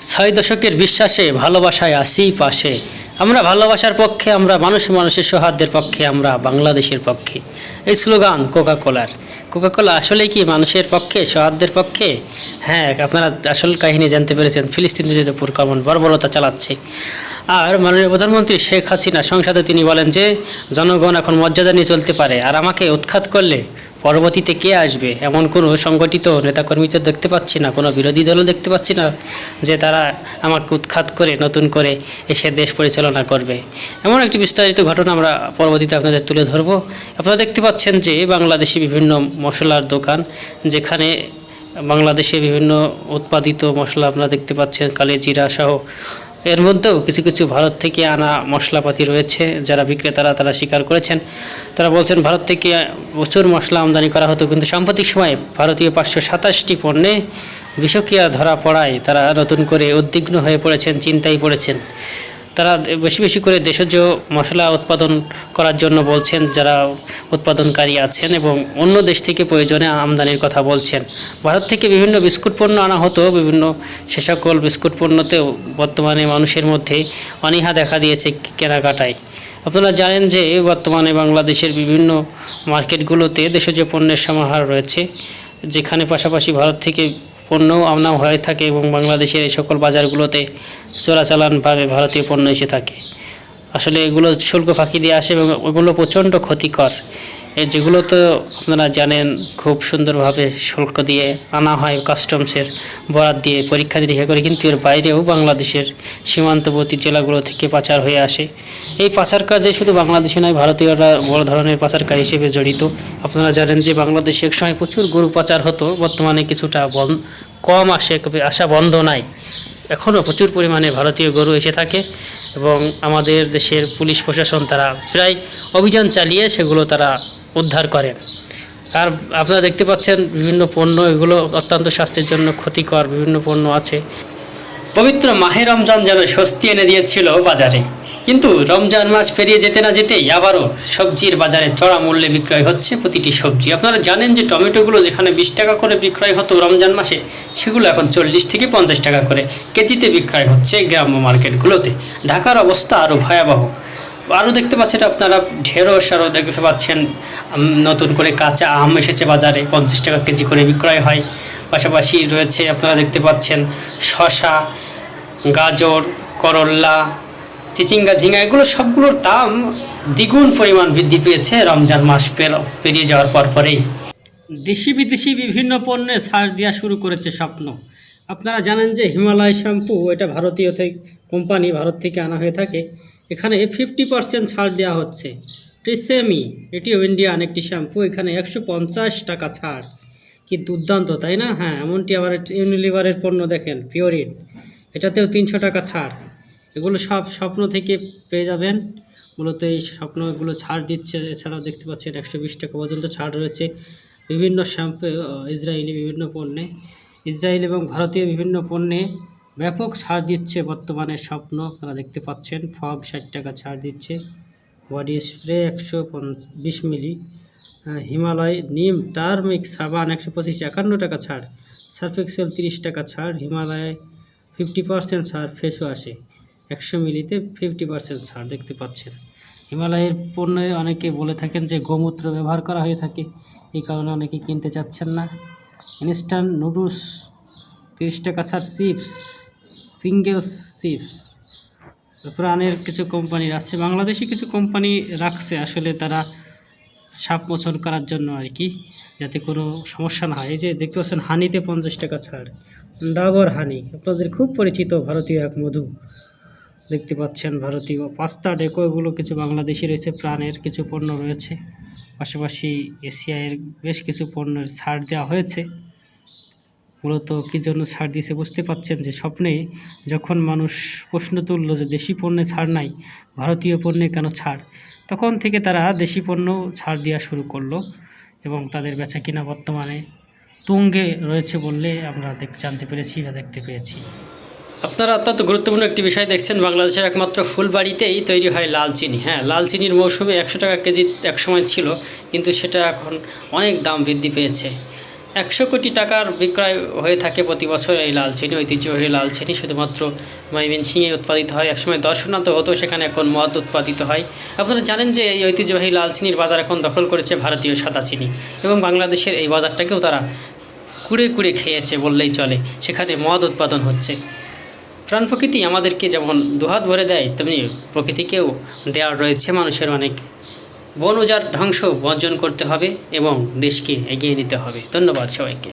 ছয় দশকের বিশ্বাসে, ভালোবাসায় আসি পাশে। আমরা ভালোবাসার পক্ষে, আমরা মানুষে মানুষের সৌহার্দ্যের পক্ষে, আমরা বাংলাদেশের পক্ষে। এই স্লোগান কোকা কোলার কোকা কোলা আসলে কি মানুষের পক্ষে, সৌহার্দ্যের পক্ষে? হ্যাঁ আপনারা আসল কাহিনী জানতে পেরেছেন। ফিলিস্তিন উপর কেমন বর্বরতা চালাচ্ছে। আর মাননীয় প্রধানমন্ত্রী শেখ হাসিনা সংসদে তিনি বলেন যে, জনগণ এখন মর্যাদা নিয়ে চলতে পারে। আর আমাকে উৎখাত করলে পরবর্তীতে কে আসবে? এমন কোনো সংগঠিত নেতাকর্মী তো দেখতে পাচ্ছি না, কোনো বিরোধী দলও দেখতে পাচ্ছি না যে তারা আমাকে উৎখাত করে, নতুন করে এসে দেশ পরিচালনা করবে। এমন একটি বিস্তারিত ঘটনা আমরা পরবর্তীতে আপনাদের তুলে ধরবো। আপনারা দেখতে পাচ্ছেন যে বাংলাদেশি বিভিন্ন মশলার দোকান, যেখানে বাংলাদেশে বিভিন্ন উৎপাদিত মশলা আপনারা দেখতে পাচ্ছেন, কালে, জিরা সহ এর মধ্যেও কিছু কিছু ভারত থেকে আনা মশলাপাতি রয়েছে যারা বিক্রেতারা তারা স্বীকার করেছেন। তারা বলছেন, ভারত থেকে প্রচুর মশলা আমদানি করা হতো, কিন্তু সাম্প্রতিক সময়ে ভারতীয় পাঁচশো সাতাশটি পণ্যে বিষক্রিয়া ধরা পড়ায় তারা নতুন করে উদ্বিগ্ন হয়ে পড়েছেন, চিন্তায় পড়েছেন। তারা বেশি বেশি করে দেশজ মশলা উৎপাদন করার জন্য বলছেন, যারা উৎপাদনকারী আছেন এবং অন্য দেশ থেকে প্রয়োজনে আমদানির কথা বলছেন। ভারত থেকে বিভিন্ন বিস্কুট পণ্য আনা হতো, বিভিন্ন সে সকল বিস্কুট পণ্যতেও বর্তমানে মানুষের মধ্যে অনীহা দেখা দিয়েছে কেনাকাটায়। আপনারা জানেন যে বর্তমানে বাংলাদেশের বিভিন্ন মার্কেটগুলোতে দেশজ পণ্যের সমাহার রয়েছে, যেখানে পাশাপাশি ভারত থেকে পণ্যও আনা হয়ে থাকে এবং বাংলাদেশের এই সকল বাজারগুলোতে চোরাচালানভাবে ভারতীয় পণ্য এসে থাকে। আসলে এগুলো শুল্ক ফাঁকি দিয়ে আসে এবং ওগুলো প্রচণ্ড ক্ষতিকর। যেগুলো তো আপনারা জানেন, খুব সুন্দরভাবে শুল্ক দিয়ে আনা হয় কাস্টমসের বরাদ দিয়ে পরীক্ষা নিরীক্ষা করে, কিন্তু এর বাইরেও বাংলাদেশের সীমান্তবর্তী জেলাগুলো থেকে পাচার হয়ে আসে। এই পাচার কাজে শুধু বাংলাদেশে নয়, ভারতীয়রা বড় ধরনের পাচারকারী হিসেবে জড়িত। আপনারা জানেন যে বাংলাদেশে এক সময় প্রচুর গরু পাচার হতো, বর্তমানে কিছুটা বন কম আসে আসা বন্ধ নাই। এখনও প্রচুর পরিমাণে ভারতীয় গরু এসে থাকে এবং আমাদের দেশের পুলিশ প্রশাসন তারা প্রায় অভিযান চালিয়ে সেগুলো তারা উদ্ধার করেন। আর আপনারা দেখতে পাচ্ছেন বিভিন্ন পণ্য এগুলো অত্যন্ত স্বাস্থ্যের জন্য ক্ষতিকর, বিভিন্ন পণ্য আছে। পবিত্র মাহে রমজান যেন স্বস্তি এনে দিয়েছিল বাজারে। কিন্তু রমজান মাস পেরিয়ে যেতে না যেতেই আবারও সবজির বাজারে চড়া মূল্যে বিক্রয় হচ্ছে প্রতিটি সবজি। আপনারা জানেন যে টমেটোগুলো যেখানে বিশ টাকা করে বিক্রয় হতো রমজান মাসে, সেগুলো এখন চল্লিশ থেকে পঞ্চাশ টাকা করে কেজিতে বিক্রয় হচ্ছে গ্রাম্য মার্কেটগুলোতে। ঢাকার অবস্থা আরও ভয়াবহ। আরও দেখতে পাচ্ছেন আপনারা, ঢেঁড়স আরও দেখতে পাচ্ছেন নতুন করে কাঁচা আম এসেছে বাজারে, পঞ্চাশ টাকা কেজি করে বিক্রয় হয়। পাশাপাশি রয়েছে আপনারা দেখতে পাচ্ছেন শশা গাজর, করল্লা চিচিঙ্গা, ঝিঙ্গা, এগুলো সবগুলোর দাম দ্বিগুণ পরিমাণ বৃদ্ধি পেয়েছে রমজান মাস পের- পেরিয়ে যাওয়ার পর পরেই। দেশি বিদেশি বিভিন্ন পণ্যে ছাড় দেওয়া শুরু করেছে স্বপ্ন। আপনারা জানেন যে হিমালয় শ্যাম্পু, এটা ভারতীয় কোম্পানি ভারত থেকে আনা হয়ে থাকে। এখানে ফিফটি পার্সেন্ট ছাড় দেওয়া হচ্ছে। ট্রিসেমি এটিও ইন্ডিয়ান একটি শ্যাম্পু, এখানে একশো পঞ্চাশ টাকা ছাড়। কি দুর্দান্ত, তাই না? হ্যাঁ এমনটি আবার ইউনিলিভারের পণ্য দেখেন, পিওরিন। এটাতেও তিনশো টাকা ছাড়। এগুলো সব স্বপ্ন থেকে পেয়ে যাবেন। মূলত এই স্বপ্নগুলো ছাড় দিচ্ছে, এছাড়াও দেখতে পাচ্ছেন একশো বিশ টাকা পর্যন্ত ছাড় রয়েছে। বিভিন্ন শ্যাম্পু ইসরায়েলি বিভিন্ন পণ্যে, ইসরায়েল এবং ভারতীয় বিভিন্ন পণ্যে ব্যাপক ছাড় দিচ্ছে বর্তমানে স্বপ্ন। আপনারা দেখতে পাচ্ছেন, ফগ ষাট টাকা ছাড় দিচ্ছে। বডি স্প্রে একশো বিশ মিলি হিমালয় নিম টার্মিক সাবান একশো পঁচিশ, একান্ন টাকা ছাড়। সার্ফ এক্সেল তিরিশ টাকা ছাড়, হিমালয় ফিফটি পার্সেন্ট ছাড় ফেস ওয়াশে একশো মিলিতে ফিফটি পার্সেন্ট ছাড় দেখতে পাচ্ছেন। হিমালয়ের পণ্যে অনেকে বলে থাকেন যে গোমূত্র ব্যবহার করা হয়ে থাকে, এই কারণে অনেকে কিনতে চাচ্ছেন না। ইনস্ট্যান্ট নুডলস তিরিশ টাকা ছাড় চিপস ফিঙ্গেলস চিপস। প্রাণের কিছু কোম্পানি আছে, বাংলাদেশি কিছু কোম্পানি রাখছে আসলে তারা সাপ মোচন করার জন্য আর কি, যাতে কোনো সমস্যা না হয়। এই যে দেখতে পাচ্ছেন, হানিতে পঞ্চাশ টাকা ছাড়। ডাবর হানি, আপনাদের খুব পরিচিত ভারতীয় এক মধু। দেখতে পাচ্ছেন ভারতীয় পাস্তা, ডেকো এগুলো কিছু বাংলাদেশি রয়েছে, প্রাণের কিছু পণ্য রয়েছে। পাশাপাশি এশিয়ার বেশ কিছু পণ্যের ছাড় দেওয়া হয়েছে। মূলত কী জন্য ছাড় দিয়েছে বুঝতে পাচ্ছেন যে স্বপ্নে যখন মানুষ প্রশ্ন তুললো যে দেশি পণ্যে ছাড় নাই, ভারতীয় পণ্যে কেন ছাড়? তখন থেকে তারা দেশি পণ্য ছাড় দেওয়া শুরু করল এবং তাদের বেচা কিনা বর্তমানে তুঙ্গে রয়েছে বললে আমরা দেখ, জানতে পেরেছি বা দেখতে পেয়েছি। আপনারা অত্যন্ত গুরুত্বপূর্ণ একটি বিষয় দেখছেন, বাংলাদেশের একমাত্র ফুলবাড়িতেই তৈরি হয় লাল চিনি। হ্যাঁ লাল চিনির মৌসুমে একশো টাকা কেজি এক সময় ছিল, কিন্তু সেটা এখন অনেক দাম বৃদ্ধি পেয়েছে। একশো কোটি টাকার বিক্রয় হয়ে থাকে প্রতি বছর এই লাল চিনি, ঐতিহ্যবাহী লাল চিনি। শুধুমাত্র ময়মনসিংহে উৎপাদিত হয় একসময় দর্শনান্ত হতো, সেখানে এখন মদ উৎপাদিত হয়। আপনারা জানেন যে এই ঐতিহ্যবাহী লাল চিনির বাজার এখন দখল করেছে ভারতীয় সাদা চিনি এবং বাংলাদেশের এই বাজারটাকেও তারা কুড়ে কুড়ে খেয়েছে বললেই চলে, সেখানে মদ উৎপাদন হচ্ছে। প্রাণ প্রকৃতি আমাদেরকে যেমন দুহাত ভরে দেয়, তেমনি প্রকৃতিকেও দেওয়ার রয়েছে মানুষের অনেক বন উজাড় ধ্বংস বর্জন করতে হবে এবং দেশকে এগিয়ে নিতে হবে। ধন্যবাদ সবাইকে।